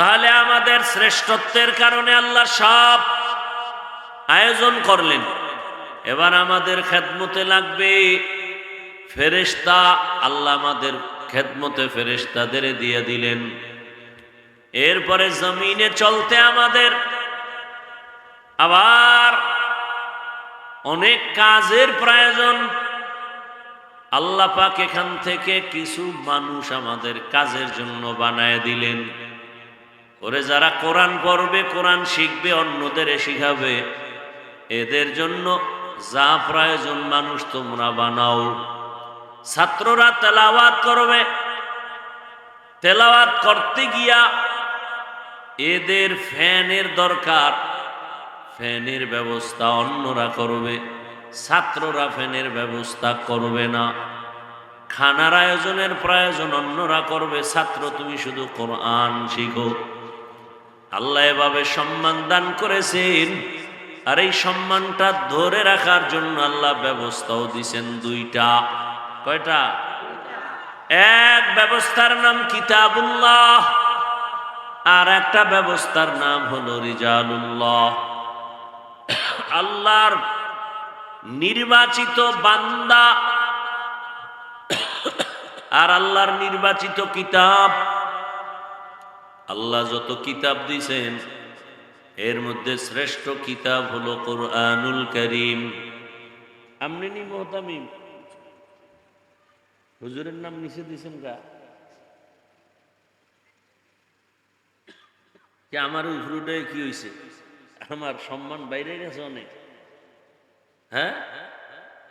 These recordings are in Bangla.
তাহলে আমাদের শ্রেষ্ঠত্বের কারণে আল্লাহ সব আয়োজন করলেন। এবার আমাদের খেদমতে লাগবে। ফেরেশতা আল্লাহ আমাদের খেদমতে ফেরেশতাদের দিয়ে দিলেন। এরপরে জমিনে চলতে আমাদের আবার অনেক কাজের প্রয়োজন। আল্লাহ পাক এখান থেকে কিছু মানুষ আমাদের কাজের জন্য বানায় দিলেন। ওরে যারা কোরআন পড়বে, কোরআন শিখবে, অন্যদের শিখাবে, এদের জন্য যা প্রয়োজন মানুষ তোমরা বানাও। ছাত্ররা তেলাওয়াত করবে। তেলাওয়াত করতে গিয়া এদের ফ্যানের দরকার, ফ্যানের ব্যবস্থা অন্যরা করবে, ছাত্ররা ফ্যানের ব্যবস্থা করবে না। খানার আয়োজনের প্রয়োজন অন্যরা করবে। ছাত্র, তুমি শুধু কোরআন শিখো। আল্লাহ এভাবে সম্মান দান করেছেন। আর এই সম্মানটা ধরে রাখার জন্য আল্লাহ ব্যবস্থাও দিছেন দুইটা। কয়টা? এক ব্যবস্থার নাম কিতাবুল্লাহ, আর একটা ব্যবস্থার নাম হলো রিজালুল্লাহ। আল্লাহর নির্বাচিত বান্দা, আর আল্লাহর নির্বাচিত কিতাব। আল্লাহ যত কিতাব দিছেন, এর মধ্যে শ্রেষ্ঠ কিতাব হলো কোরআনুল করিম। আপনি নি মোহতামিম? হুজুরের নাম নিচে দিছেন গা। যে আমার ওই কি হয়েছে আমার সম্মান বাইরে গেছে অনেক। হ্যাঁ?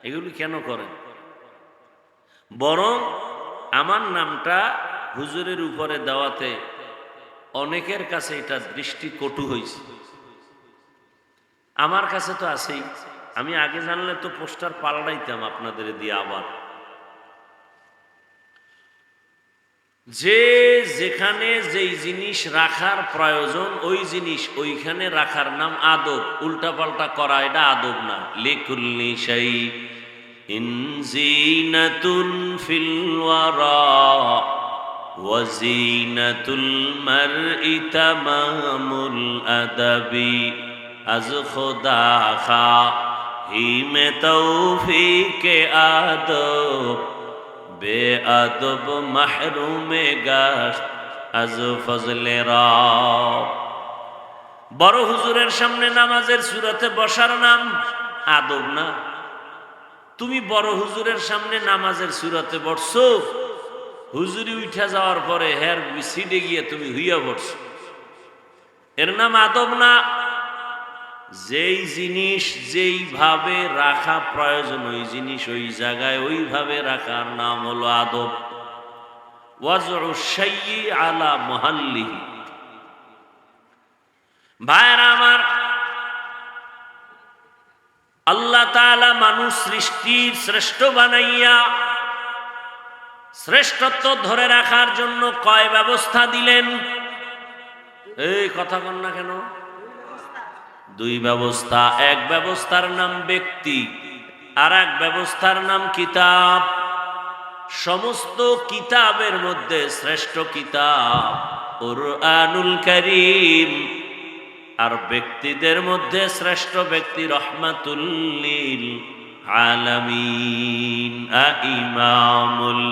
এগুলি কেন করেন? বরং আমার নামটা হুজুরের উপরে দেওয়াতে অনেকের কাছে এটা দৃষ্টি কটু হয়েছে। আমার কাছে তো আছেই। আমি আগে জানলে তো পোস্টার পাল্টাইতাম আপনাদের দিয়ে আবার। যে যেখানে যেই জিনিস রাখার প্রয়োজন, ওই জিনিস ওইখানে রাখার নাম আদব। উল্টাপাল্টা করা এটা আদব না। লিকুল্লি ওয়ারা। ওয়াজিনাতুল মারই তামামুল আদাবি আজ খোদা খা হিমে তৌফিকে আদব বে আদব মাহরুমে গাছ আজ ফজলে বড় হুজুরের সামনে নামাজের সুরাতে বসার নাম আদব না তুমি বড় হুজুরের সামনে নামাজের সুরাতে বসছো হুজুরি উঠে যাওয়ার পরে হের সিডে গিয়ে তুমি হুইয়া বসছো এর নাম আদব না? যেই জিনিস যেইভাবে রাখা প্রয়োজন, ওই জিনিস ওই জায়গায় ওইভাবে রাখার নাম হলো আদব। আলা মহাল্লিহি। ভাইরা আমার, আল্লাহ মানুষ সৃষ্টির শ্রেষ্ঠ বানাইয়া শ্রেষ্ঠত্ব ধরে রাখার জন্য কয় ব্যবস্থা দিলেন? এই কথা কন না কেন? দুই ব্যবস্থা, এক ব্যবস্থার নাম ব্যক্তি, আর এক ব্যবস্থার নাম কিতাব। সমস্ত কিতাবের মধ্যে শ্রেষ্ঠ কিতাব কোরআনুল করিম, আর ব্যক্তিদের মধ্যে শ্রেষ্ঠ ব্যক্তি রহমাতুল্লিল আলামিন ইমামুল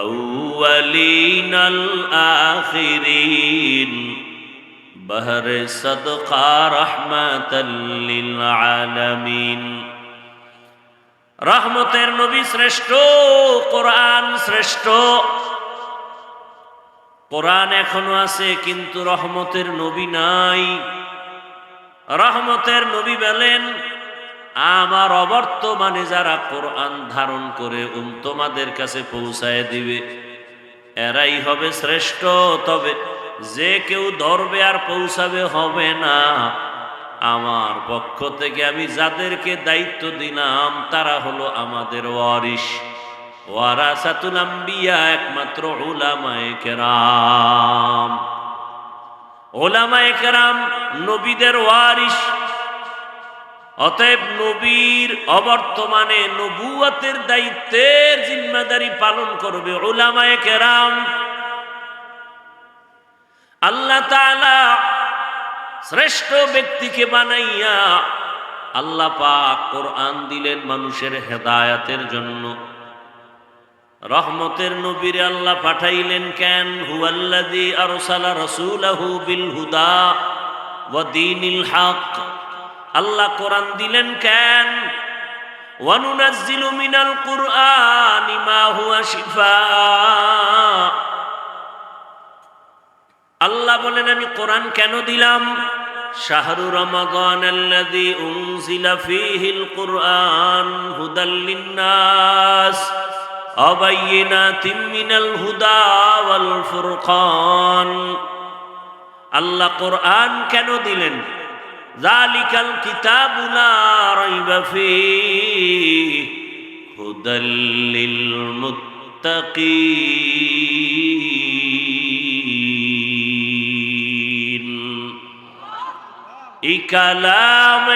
আউয়ালিন আল আখিরিন بهر صدقا رحمة للعالمين রহমতের নবী শ্রেষ্ঠ কোরআন শ্রেষ্ঠ কোরআন এখনো আছে কিন্তু রহমতের নবী নাই রহমতের নবী বলেন আমার অবর্তমানে যারা কোরআন ধারণ করে, উম, তোমাদের কাছে পৌঁছায় দিবে। এরাই হবে শ্রেষ্ঠ, তবে যে কেউ ধরবে আর পৌঁছাবে হবে না। আমার পক্ষ থেকে আমি যাদেরকে দায়িত্ব দিলাম, তারা হলো আমাদের ওয়ারিস ওয়ারাসাতুল আম্বিয়া একমাত্র ওলামায়ে কেরাম। ওলামায়ে কেরাম নবীদের ওয়ারিস অতএব নবীর অবর্তমানে নবুয়াতের দায়িত্বের জিম্মাদারি পালন করবে ওলামায়ে কেরাম। আল্লাহ শ্রেষ্ঠ ব্যক্তিকে বানাইয়া আল্লাহ পাক কোরআন দিলেন মানুষের হেদায়াতের জন্য। রহমতের নবীরে আল্লাহ পাঠাইলেন কেন? হুয়াল্লাযী আরসালা রাসূলাহু বিল হুদা ওয়া দীনিল হক। আল্লাহ কোরআন দিলেন কেন? ওয়ানুনাজ্জিলু মিনাল কুরআনি মা হুয়া শিফা। আল্লাহ বলেন, আমি কোরআন কেন দিলাম? শাহরু রমাদান আল্লাযী উনজিলা ফীহিল কুরআন হুদাল লিন্নাস অবাইয়িনাতিম মিনাল হুদা ওয়াল ফুরকান। আল্লাহ কোরআন কেন দিলেন? ذلك الكتاب لا ريب فيه هدى للمتقين. كلام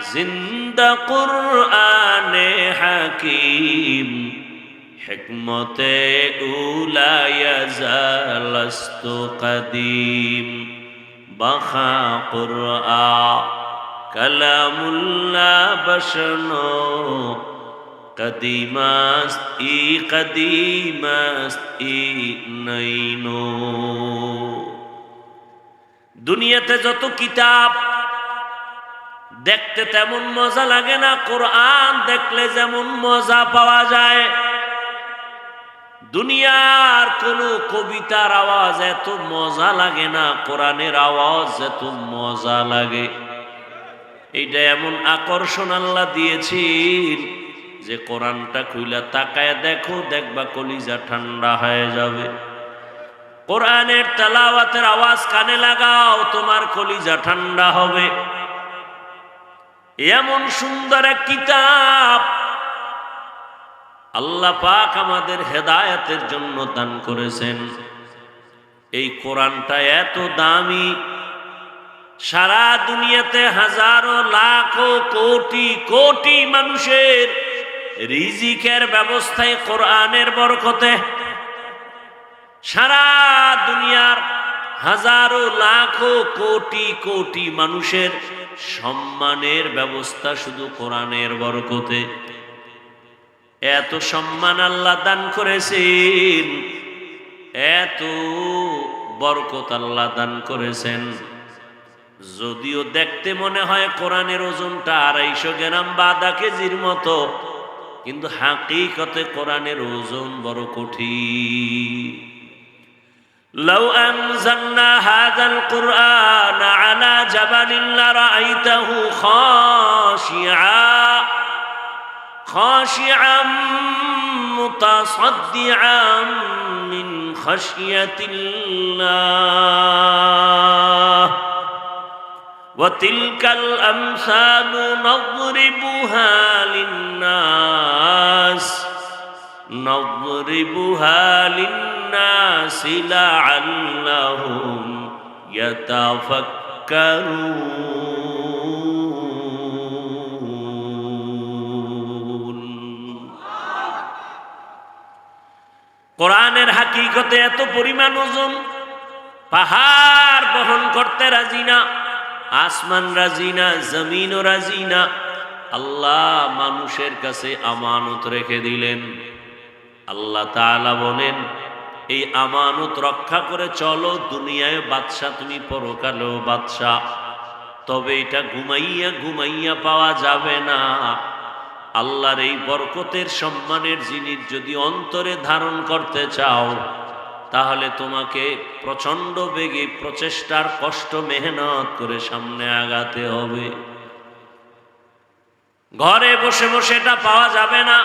زند قرآن حكيم حكمة لا يزال لست قديم. বাখা কুরআ কালামুল্লাহ বসনো কদিমাস্ত ই কদিমাস্ত ই নৈনো দুনিয়াতে যত কিতাব দেখতে তেমন মজা লাগে না, কোরআন দেখলে যেমন মজা পাওয়া যায়। দুনিয়ার কোন কবিতার আওয়াজ এত মজা লাগে না, কোরআনের আওয়াজ এত মজা লাগে। এইটা এমন আকর্ষণ আল্লাহ দিয়েছেন যে কোরআনটা খুইলা তাকায় দেখো, দেখবা কলিজা ঠান্ডা হয়ে যাবে। কোরআনের তেলাওয়াতের আওয়াজ কানে লাগাও, তোমার কলিজা ঠান্ডা হবে। এমন সুন্দর এক কিতাব আল্লাহ পাক আমাদের হেদায়েতের জন্য দান করেছেন। এই কোরআনটা এত দামি, সারা দুনিয়াতে হাজারো লাখো কোটি কোটি মানুষের রিজিকের ব্যবস্থায় কোরআনের বরকতে সারা দুনিয়ার হাজারো লাখো কোটি কোটি মানুষের সম্মানের ব্যবস্থা শুধু কোরআনের বরকতে। এত সম্মান আল্লাহ দান করেছেন এত বরকত আল্লাহ দান করেছেন যদিও দেখতে মনে হয় কোরআনের ওজনটা আড়াইশো গ্রাম বা আধা কেজির মতো কিন্তু হাকিকতে কোরআনের ওজন বড় কঠিন لو أنزلنا هذا القرآن على جبل لرأيته خاشعا خاشعا متصدعا من خشية الله. وتلك الأمثال نضربها للناس نضربها للناس لعلهم يتفكرون. কোরআনের হাকিকতে এত পরিমাণ ওজন, পাহাড় বহন করতে রাজি না, আসমান রাজি না, জমিনও রাজি না। আল্লাহ মানুষের কাছে আমানত রেখে দিলেন। আল্লাহ তাআলা বলেন, এই আমানত রক্ষা করে চলো, দুনিয়ায় বাদশা তুমি পরকালেও বাদশা তবে এটা ঘুমাইয়া ঘুমাইয়া পাওয়া যাবে না। আল্লাহর এই বরকতের সম্মানের জিনিস যদি অন্তরে ধারণ করতে চাও, তাহলে তোমাকে প্রচণ্ড বেগে প্রচেষ্টার কষ্ট মেহনত করে সামনে আগাতে হবে। ঘরে বসে বসে এটা পাওয়া যাবে না।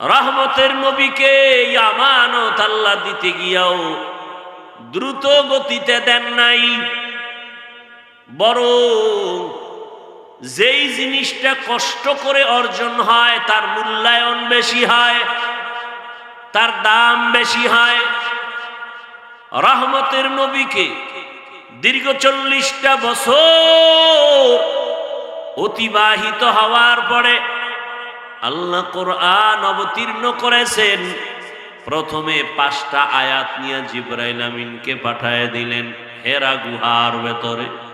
রহমতের নবীকে আমানত আল্লাহ দিতে গিয়াও দ্রুত গতিতে দেন নাই বড় যেই জিনিসটা কষ্ট করে অর্জন হয়, তার মূল্যায়ন বেশি হয়, তার দাম বেশি হয়। রহমতের নবীকে দীর্ঘ চল্লিশটা বছর অতিবাহিত হওয়ার পরে আল্লাহ কোরআন অবতীর্ণ করেছেন। প্রথমে পাঁচটা আয়াত নিয়ে জিব্রাইল আমিনকে পাঠায় দিলেন, হেরা গুহার ভেতরে।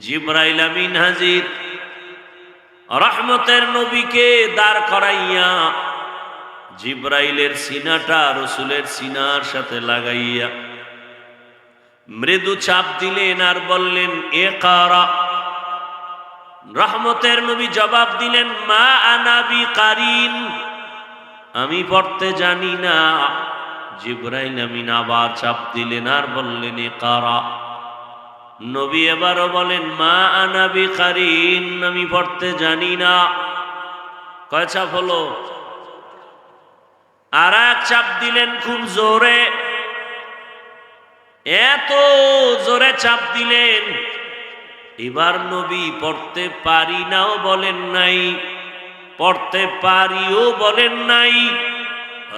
জিব্রাইল আমিন হাজির। রহমতের নবীকে দাঁড় করাইয়া জিব্রাইলের সিনাটা রসুলের সিনার সাথে লাগাইয়া মৃদু চাপ দিলেন আর বললেন, এ কারা? রহমতের নবী জবাব দিলেন, মা আনাবি কারিন। আমি পড়তে জানি না। জিব্রাইল আমিন আবার চাপ দিলেন আর বললেন, এ কারা? নবী এবারও বলেন, মা আনাবি কারিন আমি পড়তে জানি না। কয় চাপ হলো। আর এক চাপ দিলেন খুব জোরে। এত জোরে চাপ দিলেন, এবার নবী পড়তে পারি নাও বলেন নাই, পড়তে পারিও বলেন নাই।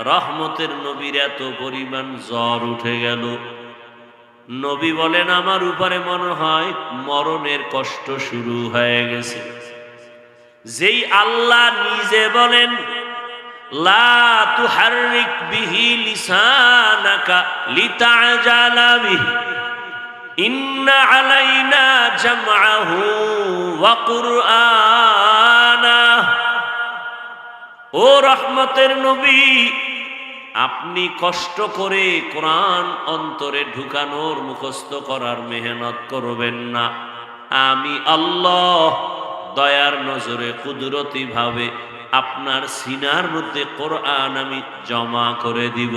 রহমতের নবীর এত পরিমাণ জ্বর উঠে গেল। নবী বলেন, আমার উপরে মনে হয় মরণের কষ্ট শুরু হয়ে গেছে। যেই আল্লাহ নিজে বলেন ও রহমতের নবী আপনি কষ্ট করে কোরআন অন্তরে ঢুকানোর মুখস্থ করার মেহনত করবেন না। আমি আল্লাহ দয়ার নজরে কুদরতি ভাবে আপনার সিনার মধ্যে কোরআন আমি জমা করে দিব।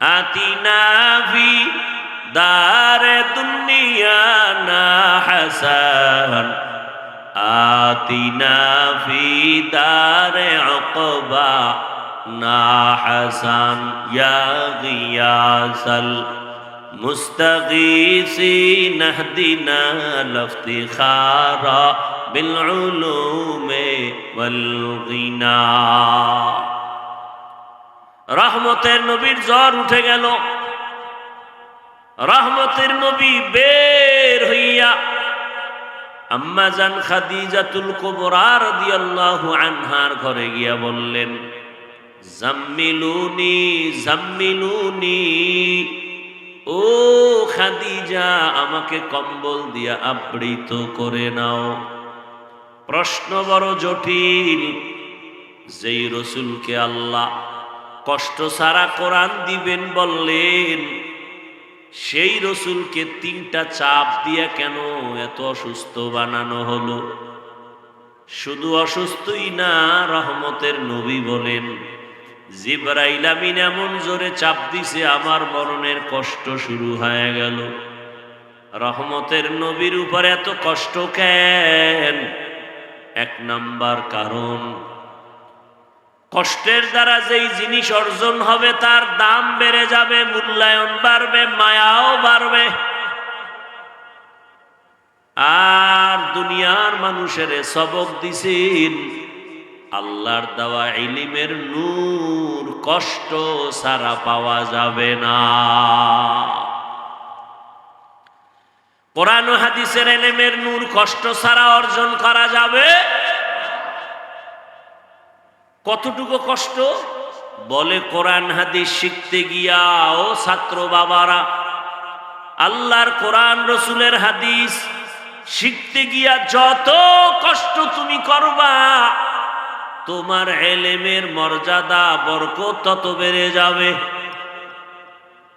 আতিনা ফি দারে দুনিয়া না হাসান। আতিনা ফি দারে উকবা না হাসান ইয়া গিয়াসাল مستغيثين اهدنا الافتخارا بالعلوم والغنى রহমতের নবীর জ্বর উঠে গেল রহমতের নবী বের হইয়া আম্মাজান খাদিজাতুল কুবরা রাদিয়াল্লাহু আনহার ঘরে গিয়া বললেন, জাম্মিলুনি জাম্মিলুনি। ও খাদিজা, আমাকে কম্বল দিয়া আবৃত করে নাও। প্রশ্ন বড় জটিল, যেই রসুলকে আল্লাহ কষ্ট সারা কোরআন দিবেন বললেন সেই রসুলকে তিনটা চাপ দিয়া কেন এত অসুস্থ বানানো হলো? শুধু অসুস্থই না, রহমতের নবী বলেন, জিব্রাইল আমিন এমন জোরে চাপ দিছে, আমার মরণের কষ্ট শুরু হয়ে গেল। রহমতের নবীর উপর এত কষ্ট কেন? এক নাম্বার কারণ কষ্টের দ্বারা যেই জিনিস অর্জন হবে, তার দাম বেড়ে যাবে, মূল্যায়ন বাড়বে, মায়াও বাড়বে। আর দুনিয়ার মানুষের সবক দিছেন আল্লাহর দেওয়া ইলিমের নূর, কষ্ট সারা পাওয়া যাবে না। কোরআন হাদিসের এলেমের নূর, কষ্ট সারা অর্জন করা যাবে কতটুকু কষ্ট? বলে কোরআন হাদিস শিখতে গিয়া, ও ছাত্র বাবারা, আল্লাহর কোরআন, রসুলের হাদিস শিখতে গিয়া যত কষ্ট তুমি করবা, তোমার এলেমের মর্যাদা, বরকত তত বেড়ে যাবে।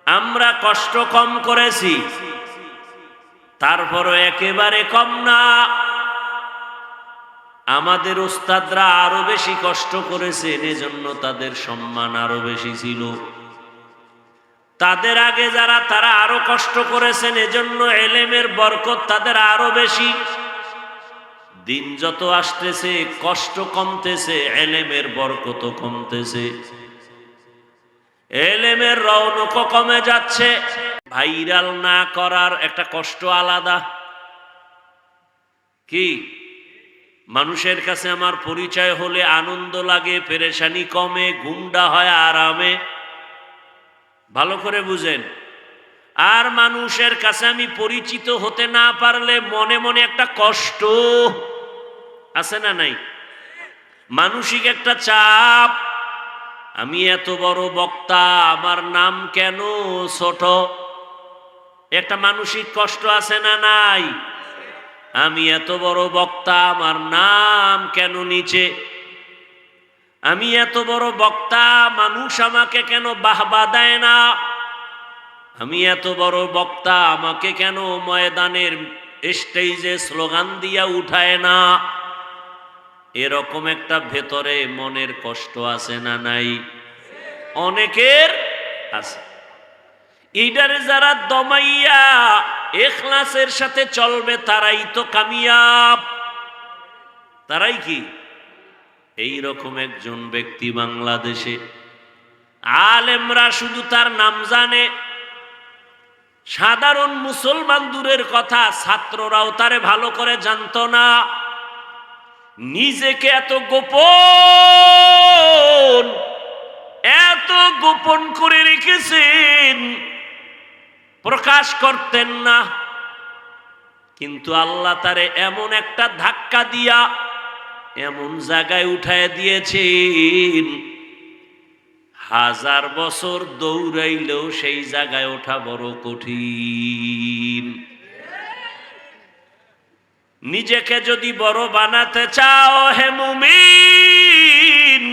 আমরা কষ্ট কম করেছি, তারপরও একেবারে কম না। আমাদের ওস্তাদরা আরও বেশি কষ্ট করেছেন এজন্য তাদের সম্মান আরও বেশি ছিল। তাদের আগে যারা, তারা আরও কষ্ট করেছেন, এজন্য এলেমের বরকত তাদের আরও বেশি। দিন যত আসতেছে, কষ্ট কমতেছে, এলেমের বরকত কমতেছে। এলেমের রৌনক কমে যাচ্ছে। ভাইরাল না করার একটা কষ্ট আলাদা। কি? মানুষের কাছে আমার পরিচয় হলে আনন্দ লাগে, পেরেশানি কমে গুন্ডা হয় আরামে। ভালো করে বুঝেন। আর মানুষের কাছে আমি পরিচিত হতে না পারলে মনে মনে একটা কষ্ট। আছে না নাই? মানসিক একটা চাপ। আমি এত বড় বক্তা, আমার নাম কেন ছোট? একটা মানসিক কষ্ট আছে না নাই? আমি এত বড় বক্তা, আমার নাম কেন নিচে? আমি এত বড় বক্তা, মানুষ আমাকে কেন বাহবা দেয় না? আমি এত বড় বক্তা, আমাকে কেন ময়দানের স্টেজে স্লোগান দিয়া উঠায় না? এরকম একটা ভেতরে মনের কষ্ট আছে না নাই? অনেকের আছে। এইটারে যারা দমাইয়া এখলাসের সাথে চলবে তারাই তো কামিয়াব। তারাই কি? এই রকম একজন ব্যক্তি বাংলাদেশে। আলেমরা শুধু তার নাম জানে। সাধারণ মুসলমান দূরের কথা, ছাত্ররাও তারে ভালো করে জানতো না। নিজেকে এত গোপন এত গোপন করে রেখেছেন। প্রকাশ করতেন না। কিন্তু আল্লাহ তারে এমন একটা ধাক্কা দিয়া এমন জায়গায় উঠায় দিয়েছেন, হাজার বছর দৌড়াইলেও সেই জায়গায় ওঠা বড় কঠিন। নিজেকে যদি বড় বানাতে চাও হে মুমিন,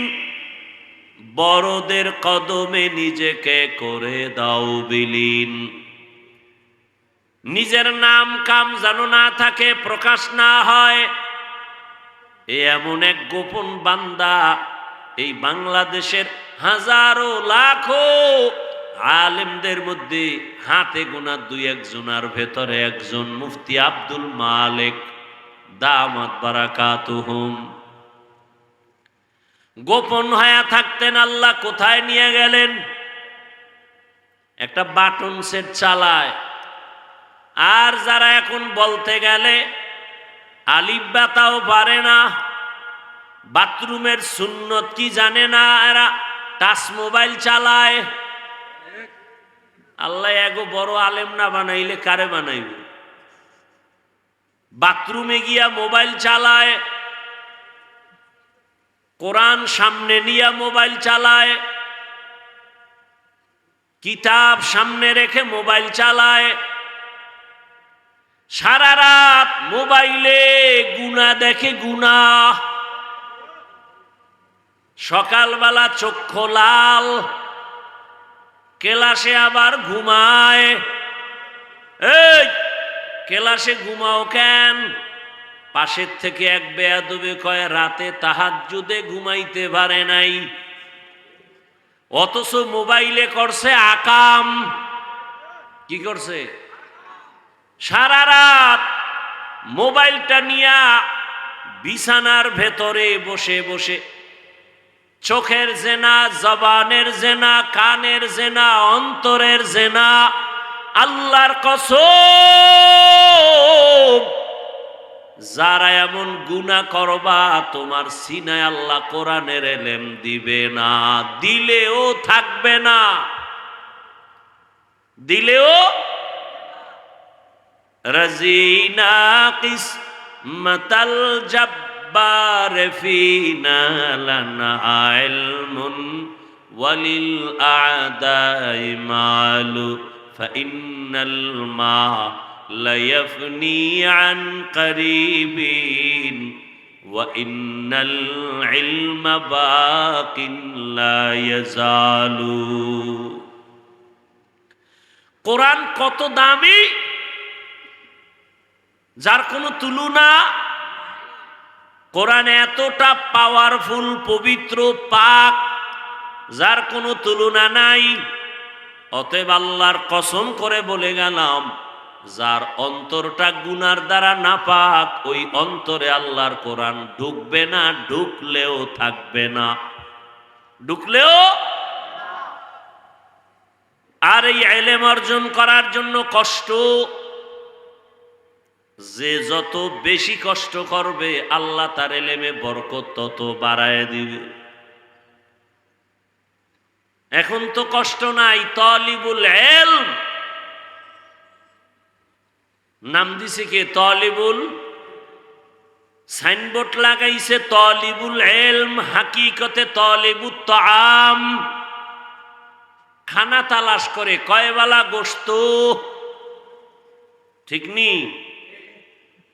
বড়দের কদমে নিজেকে করে দাও বিলীন। নিজের নাম কাম যেন না থাকে, প্রকাশ না হয়। এ এমন এক গোপন বান্দা, এই বাংলাদেশের হাজারো, লাখো আলেমদের মধ্যে হাতে গোনা দুই একজনার ভেতরে একজন মুফতি আব্দুল মালেক। দামাত বারাকাতুহুম। গোপন হয়ে থাকতেন আল্লাহ কোথায় নিয়ে গেলেন? একটা বাটন সেট চালায়। আর যারা এখন বলতে গেলে আলিব্বাতাও পারে না, বাথরুমের সুন্নত কি জানে না এরা, টাচ মোবাইল চালায়। আল্লাহ এগো বড় আলেম না বানাইলে কারে বানাইব? বাথরুমে গিয়া মোবাইল চালায়, কোরআন সামনে নিয়া মোবাইল চালায়, কিতাব সামনে রেখে মোবাইল চালায়। সারা রাত মোবাইলে গুনা দেখে গুনা সকালবেলা চক্ষু লাল, কেলাসে আবার ঘুমায়। কেলাসে ঘুমাও কেন? পাশের থেকে এক বেয়াদবে কয়, রাতে তাহার তাহাজ্জুদে ঘুমাইতে পারে নাই। অথচ মোবাইলে করছে আকাম। কি করছে? সারা রাত মোবাইলটা নিয়া বিছানার ভেতরে বসে বসে চোখের জেনা, জবানের জেনা, কানের জেনা, অন্তরের জেনা, আল্লাহর কসম, যারা এমন গুণা করবা, তোমার সিনায় আল্লাহ কোরআনের এলেম দিবে না, দিলেও থাকবে না, দিলেও রাজিনা কিসমতাল জব্বার ফিনা লানা ইলমুন ওয়ালিল আদাই মালু فإن الماء ليفني عن قريب وإن العلم باق لا يزال কোরআন কত দামি যার কোনো তুলনা কোরআন এতটা পাওয়ারফুল পবিত্র, পাক, যার কোনো তুলনা নাই। অতএব আল্লাহর কসম করে বলে গেলাম, যার অন্তরটা গুনার দ্বারা না পাক ওই অন্তরে আল্লাহর কোরআন ঢুকবে না, ঢুকলেও থাকবে না। ঢুকলেও? আর এই এলেম অর্জন করার জন্য কষ্ট যে যত বেশি কষ্ট করবে, আল্লাহ তার এলেমে বরকত তত বাড়ায় দিবে। এখন তো কষ্ট নাই, তলিবুল এলম নাম দিছে কে? তলিবুল সাইনবোর্ড লাগাইছে, তলিবুল এলম হাকিকতে তলিবুত তাম খানা তালাশ করে, কয়বেলা গোস্ত ঠিক নি?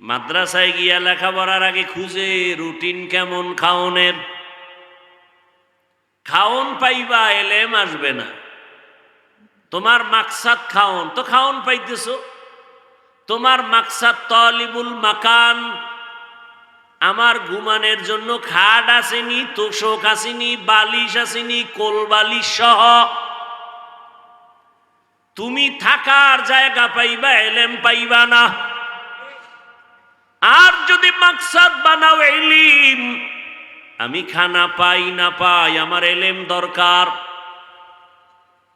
মাদ্রাসায় গিয়া লেখাপড়ার আগে খুঁজে রুটিন কেমন খাওনের? খাওন পাইবা, এলেম আসবে না। তোমার মাকসাদ খাওন, তো খাওন পাইতেছো। তোমার মাকসাদ তলিবুল মাকান, আমার ঘুমানের জন্য খাট আসেনি, তোষক আসেনি, বালিশ আসেনি কোল বালিশ সহ। তুমি থাকার জায়গা পাইবা, এলেম পাইবা না। আর যদি মাকসাদ বানাও এলিম, আমি খানা পাই না পাই, আমার এলেম দরকার।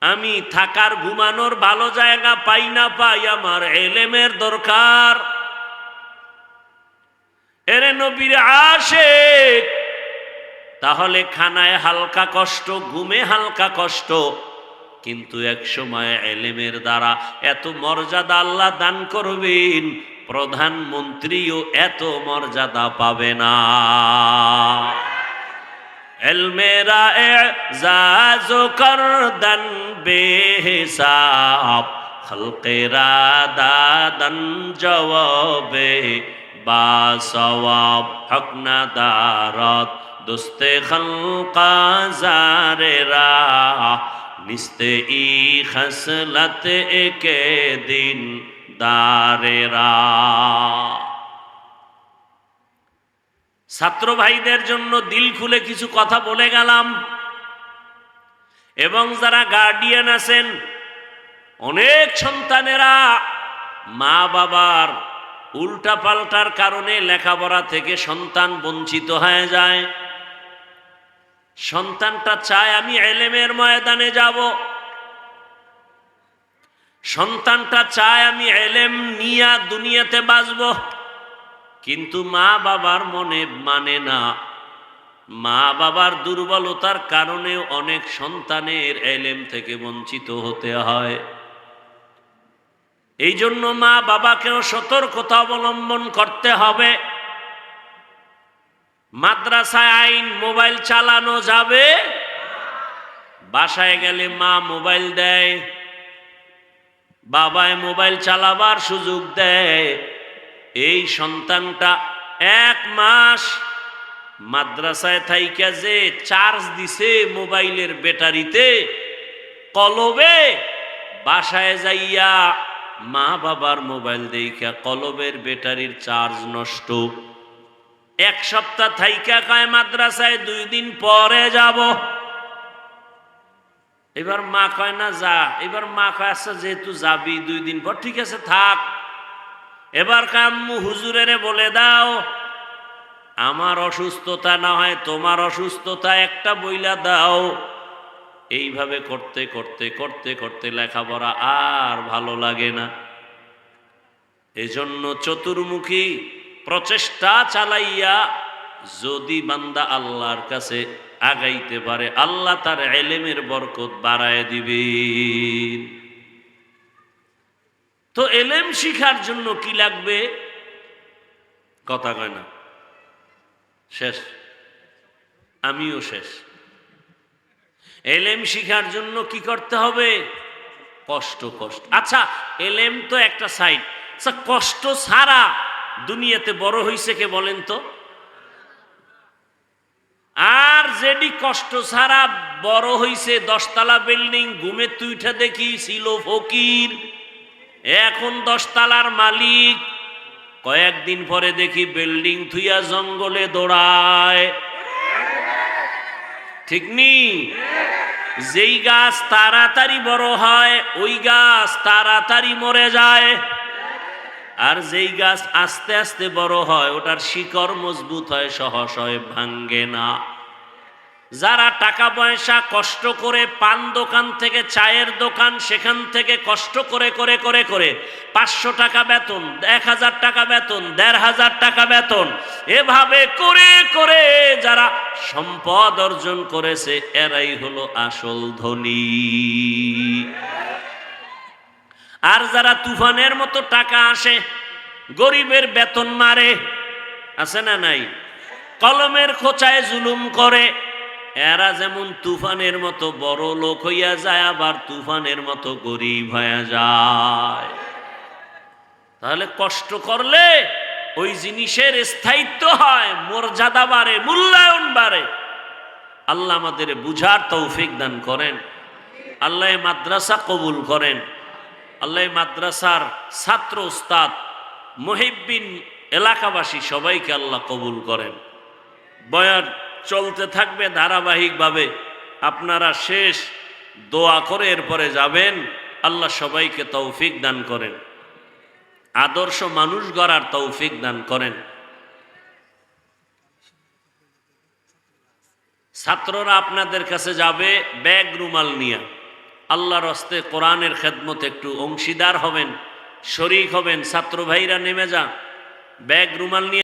আমি থাকার, ঘুমানোর ভালো জায়গা পাই না পাই, আমার এলেমের দরকার। এরে নবীর আসে তাহলে খানায় হালকা কষ্ট, ঘুমে হালকা কষ্ট। কিন্তু এক সময় এলেমের দ্বারা এত মর্যাদা আল্লাহ দান করবেন, প্রধানমন্ত্রীও এত মর্যাদা পাবে না। এলমেরা এজাজ করদন বেহিসাব, খলকেরা দাদন জবাবে বা সওয়াব হক না দারত, দুস্তে খলকা জারেরা। নিস্তে ই খসলত একে দিন দারেরা ছাত্র ভাইদের জন্য দিল খুলে কিছু কথা বলে গেলাম। এবং যারা গার্ডিয়ান আছেন, অনেক সন্তানেরা মা বাবার উল্টা পাল্টার কারণে লেখাপড়া থেকে সন্তান বঞ্চিত হয়ে যায়। সন্তানটা চায়, আমি এলেমের ময়দানে যাব। সন্তানটা চায়, আমি এলেম নিয়া দুনিয়াতে বাঁচব। কিন্তু মা বাবার মনে মানে না। মা বাবার দুর্বলতার কারণে অনেক সন্তানের এলেম থেকে বঞ্চিত হতে হয়। এই জন্য মা বাবাকেও সতর্কতা অবলম্বন করতে হবে। মাদ্রাসায় আইন, মোবাইল চালানো যাবে? বাসায় গেলে মা মোবাইল দেয়, বাবায় মোবাইল চালাবার সুযোগ দেয়। এই সন্তানটা এক মাস মাদ্রাসায় থাইকা যে চার্জ দিছে মোবাইলের ব্যাটারিতে, কলবে, বাসায় যাইয়া মা বাবার মোবাইল দেখা কলবের ব্যাটারির চার্জ নষ্ট। এক সপ্তাহ থাইকা কায় মাদ্রাসায়, দুই দিন পরে যাব। এবার মা কয়, না, যা। এবার মা কয় আচ্ছা যেহেতু যাবি দুই দিন পর, ঠিক আছে, থাক। এবার কাম্মু হুজুরেরে বলে দাও, আমার অসুস্থতা না হয়, তোমার অসুস্থতা একটা বইলা দাও। এইভাবে করতে করতে করতে করতে লেখাপড়া আর ভালো লাগে না। এজন্য চতুর্মুখী প্রচেষ্টা চালাইয়া যদি বান্দা আল্লাহর কাছে আগাইতে পারে, আল্লাহ তার এলেমের বরকত বাড়ায় দিবেন। তো এলেম শিখার জন্য কি লাগবে? কথা কয় না। শেষ। আমিও শেষ। এলেম শিখার জন্য কি করতে হবে? কষ্ট কষ্ট। আচ্ছা এলেম তো একটা সাইড। আচ্ছা কষ্ট ছাড়া দুনিয়াতে বড় হইছে কে বলেন তো? আর যেডি কষ্ট ছাড়া বড় হইছে, দশতলা বিল্ডিং, ঘুমে তুইটা দেখি ছিল ফকির। এখন দশতলার মালিক, কয়েকদিন পরে দেখি বিল্ডিং থুইয়া জঙ্গলে দৌড়ায়। ঠিক নি? যেই গাছ তাড়াতাড়ি বড় হয়, ওই গাছ তাড়াতাড়ি মরে যায়। আর যেই গাছ আস্তে আস্তে বড় হয়, ওটার শিকড় মজবুত হয়, সহস হয়, ভাঙ্গে না। যারা টাকা পয়সা কষ্ট করে পান দোকান থেকে, চায়ের দোকান সেখান থেকে কষ্ট করে করে করে করে, পাঁচশো টাকা বেতন, এক হাজার টাকা বেতন, দেড় হাজার টাকা বেতন, এভাবে করে করে যারা সম্পদ অর্জন করেছে, এরাই হলো আসল ধনী। আর যারা তুফানের মতো টাকা আসে, গরিবের বেতন মারে, আছে না নাই? কলমের খোঁচায় জুলুম করে। এরা যেমন তুফানের মতো বড় লোক হইয়া যায়, আবার তুফানের মতো গরিব হয়ে যায়। তাহলে কষ্ট করলে ওই জিনিসের স্থায়িত্ব হয়, মর্যাদা বাড়ে, মূল্যায়ন বাড়ে। আল্লাহ আমাদের বুঝার তৌফিক দান করেন। আল্লাহ মাদ্রাসা কবুল করেন। আল্লাহ মাদ্রাসার ছাত্র উস্তাদ মহিবিন এলাকাবাসী সবাইকে আল্লাহ কবুল করেন। বয়ান চলতে থাকবে ধারাবাহিকভাবে। আপনারা শেষ দোয়া করে এরপরে যাবেন। আল্লাহ সবাইকে তৌফিক দান করেন। আদর্শ মানুষ গড়ার তৌফিক দান করেন। ছাত্ররা আপনাদের কাছে যাবে ব্যাগ রুমাল নিয়ে। আল্লাহর হস্তে কোরআনের খেদমত একটু অংশীদার হবেন, শরিক হবেন, ছাত্র ভাইরা নেমে যান, ব্যাগ রুমাল নিয়ে